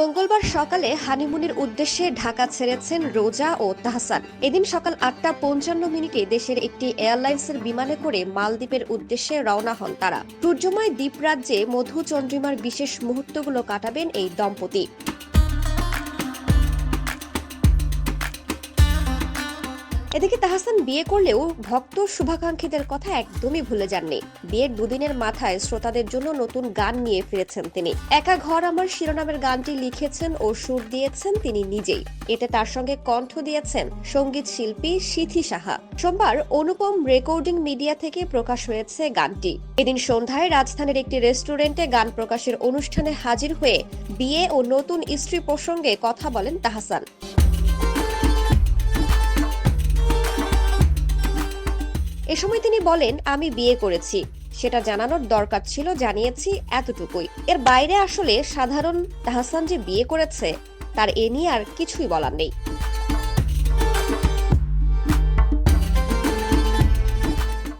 মঙ্গলবার সকালে হানিমুনের উদ্দেশ্যে ঢাকা ছেড়েছেন রোজা ও তাহসান। এদিন সকাল আটটা পঞ্চান্ন মিনিটে দেশের একটি এয়ারলাইন্সের বিমানে করে মালদ্বীপের উদ্দেশ্যে রওনা হন তারা। সূর্যময় দ্বীপরাজ্যে মধু চন্দ্রিমার বিশেষ মুহূর্তগুলো কাটাবেন এই দম্পতি। এদিকে তাহসান বিয়ে করলেও ভক্ত শুভাকাঙ্ক্ষীদের কথা একদমই ভুলে যাননি। বিয়ের দুদিনের মাথায় শ্রোতাদের জন্য নতুন গান নিয়ে ফিরেছেন তিনি। একা ঘর আমার শিরোনামের গানটি লিখেছেন ও সুর দিয়েছেন তিনি নিজেই। এতে তার সঙ্গে কণ্ঠ দিয়েছেন সংগীত শিল্পী সিথি সাহা। সোমবার অনুপম রেকর্ডিং মিডিয়া থেকে প্রকাশ হয়েছে গানটি। এদিন সন্ধ্যায় রাজধানীর একটি রেস্টুরেন্টে গান প্রকাশের অনুষ্ঠানে হাজির হয়ে বিয়ে ও নতুন স্ত্রী প্রসঙ্গে কথা বলেন তাহসান। সময় তিনি বলেন, আমি বিয়ে করেছি। সেটা জানানোর দরকার ছিল, জানিয়েছি এতটুকুই। এর বাইরে আসলে সাধারণ তাহসান যে বিয়ে করেছে, তার এ নিয়ে আর কিছুই বলার নেই।